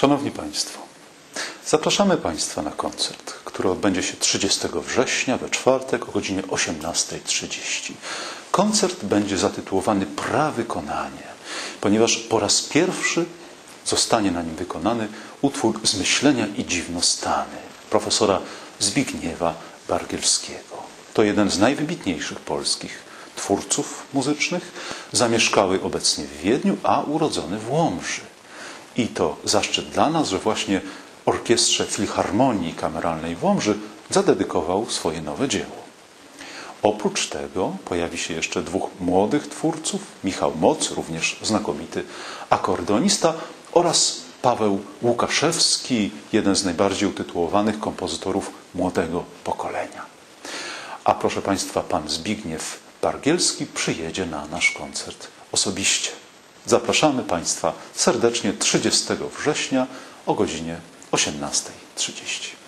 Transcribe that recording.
Szanowni Państwo, zapraszamy Państwa na koncert, który odbędzie się 30 września we czwartek o godzinie 18.30. Koncert będzie zatytułowany Prawykonanie, ponieważ po raz pierwszy zostanie na nim wykonany utwór z myślenia i dziwnostany profesora Zbigniewa Bargielskiego. To jeden z najwybitniejszych polskich twórców muzycznych, zamieszkały obecnie w Wiedniu, a urodzony w Łomży. I to zaszczyt dla nas, że właśnie Orkiestrze Filharmonii Kameralnej w Łomży zadedykował swoje nowe dzieło. Oprócz tego pojawi się jeszcze dwóch młodych twórców, Michał Moc, również znakomity akordeonista oraz Paweł Łukaszewski, jeden z najbardziej utytułowanych kompozytorów młodego pokolenia. A proszę Państwa, pan Zbigniew Bargielski przyjedzie na nasz koncert osobiście. Zapraszamy Państwa serdecznie 30 września o godzinie 18.30.